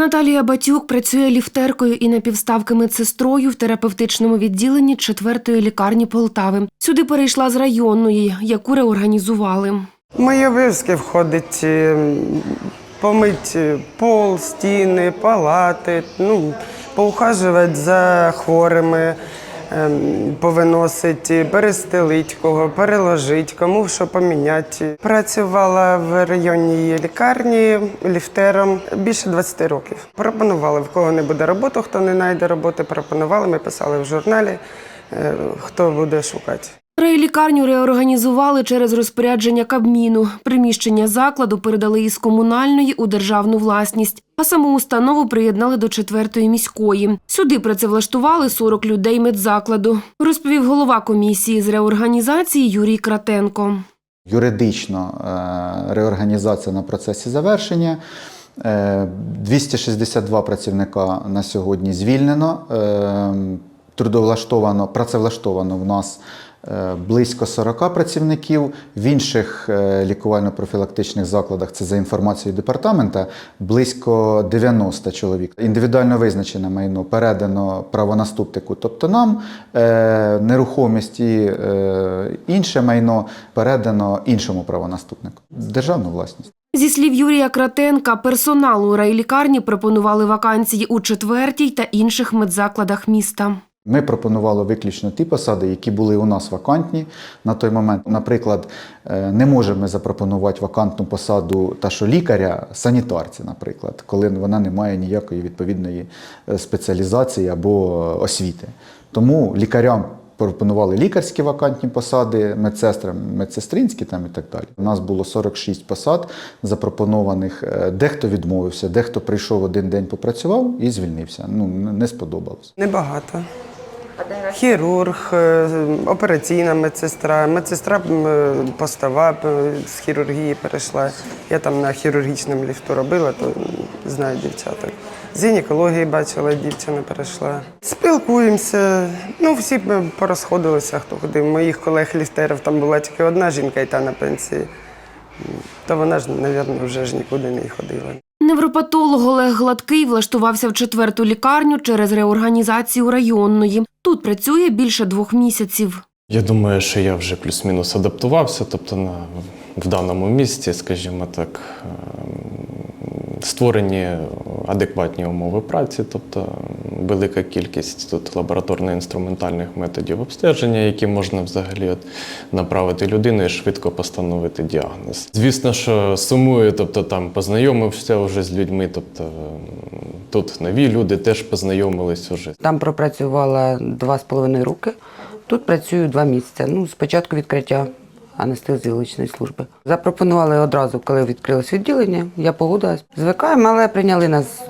Наталія Батюк працює ліфтеркою і напівставки медсестрою в терапевтичному відділенні четвертої лікарні Полтави. Сюди перейшла з районної, яку реорганізували. Мої обов'язки входить е, помити пол, стіни, палати, ну, поухажувати за хворими, ем, повиносити, перестелити кого, переложити, кому що поміняти. Працювала в районній лікарні ліфтером більше 20 років. Пропонували, в кого не буде роботи, хто не знайде роботи, пропонували, ми писали в журналі, е, хто буде шукати. Рейлікарню реорганізували через розпорядження Кабміну. Приміщення закладу передали із комунальної у державну власність, а саму установу приєднали до четвертої міської. Сюди працевлаштували 40 людей медзакладу, розповів голова комісії з реорганізації Юрій Кратенко. Юридично е, реорганізація на процесі завершення. Е, 262 працівника на сьогодні звільнено. Е, Трудовлаштовано, працевлаштовано в нас е, близько 40 працівників. В інших е, лікувально-профілактичних закладах, це за інформацією департамента, близько 90 чоловік. Індивідуально визначене майно передано правонаступнику, тобто нам е, нерухомість і е, інше майно передано іншому правонаступнику. Державну власність. Зі слів Юрія Кратенка, персоналу у рейлікарні пропонували вакансії у четвертій та інших медзакладах міста. Ми пропонували виключно ті посади, які були у нас вакантні на той момент. Наприклад, е, не можемо запропонувати вакантну посаду та що лікаря санітарці, наприклад, коли вона не має ніякої відповідної е, спеціалізації або освіти. Тому лікарям пропонували лікарські вакантні посади, медсестрам медсестринські там і так далі. У нас було 46 посад запропонованих. Е, Дехто відмовився, дехто прийшов один день попрацював і звільнився. Ну не сподобалось. Небагато. Хірург, е, операційна медсестра, медсестра е, постава е, з хірургії перейшла. Я там на хірургічному ліфту робила, то знаю дівчаток. З гінекології бачила, дівчина перейшла. Спілкуємося. Ну, всі порозходилися, хто куди. Моїх колег-ліфтерів там була тільки одна жінка, і та на пенсії. То вона ж, мабуть, вже ж нікуди не ходила. Невропатолог Олег Гладкий влаштувався в четверту лікарню через реорганізацію районної. Тут працює більше двох місяців. Я думаю, що я вже плюс-мінус адаптувався, тобто на, в даному місці, скажімо так, ем, створені адекватні умови праці, тобто велика кількість тут лабораторно-інструментальних методів обстеження, які можна взагалі от направити людину і швидко постановити діагноз. Звісно, що сумую, тобто там познайомився вже з людьми, тобто тут нові люди теж познайомились уже. Там пропрацювала два з половиною роки. Тут працюю два місяці. Ну, спочатку відкриття анестезіологічної служби. Запропонували одразу, коли відкрилось відділення. Я погодилась. Звикаємо, але прийняли нас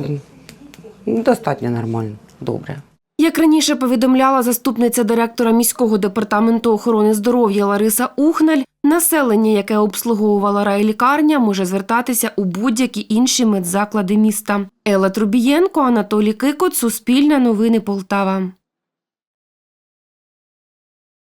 достатньо нормально, добре. Як раніше повідомляла заступниця директора міського департаменту охорони здоров'я Лариса Ухналь, населення, яке обслуговувала райлікарня, може звертатися у будь-які інші медзаклади міста. Ела Трубієнко, Анатолій Кикот, Суспільне новини Полтава.